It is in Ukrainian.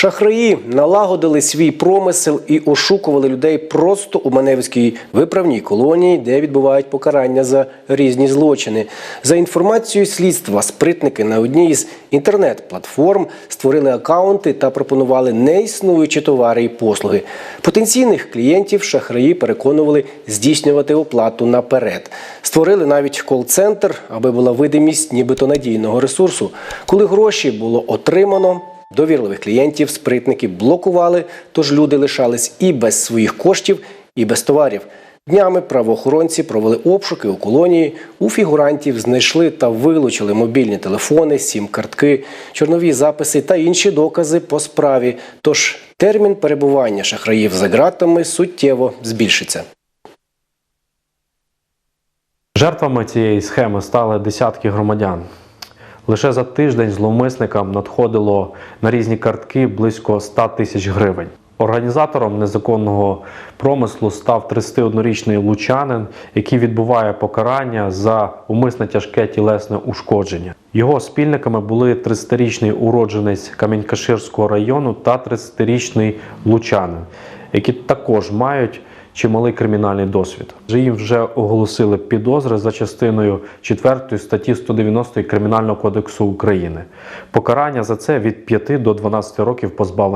Шахраї налагодили свій промисел і ошукували людей просто у Маневській виправній колонії, де відбувають покарання за різні злочини. За інформацією слідства, спритники на одній із інтернет-платформ створили акаунти та пропонували неіснуючі товари і послуги. Потенційних клієнтів шахраї переконували здійснювати оплату наперед. Створили навіть кол-центр, аби була видимість нібито надійного ресурсу. Коли гроші було отримано, Довірливих клієнтів спритники блокували, тож люди лишались і без своїх коштів, і без товарів. Днями правоохоронці провели обшуки у колонії. У фігурантів знайшли та вилучили мобільні телефони, сім-картки, чорнові записи та інші докази по справі. Тож термін перебування шахраїв за ґратами суттєво збільшиться. Жертвами цієї схеми стали десятки громадян. Лише за тиждень зловмисникам надходило на різні картки близько 100 тисяч гривень. Організатором незаконного промислу став 31-річний лучанин, який відбуває покарання за умисне тяжке тілесне ушкодження. Його спільниками були 30-річний уродженець Камінькаширського району та 30-річний лучанин, які також мають чималий кримінальний досвід. Їм вже оголосили підозри за частиною 4 статті 190 Кримінального кодексу України. Покарання за це від 5 до 12 років позбавлення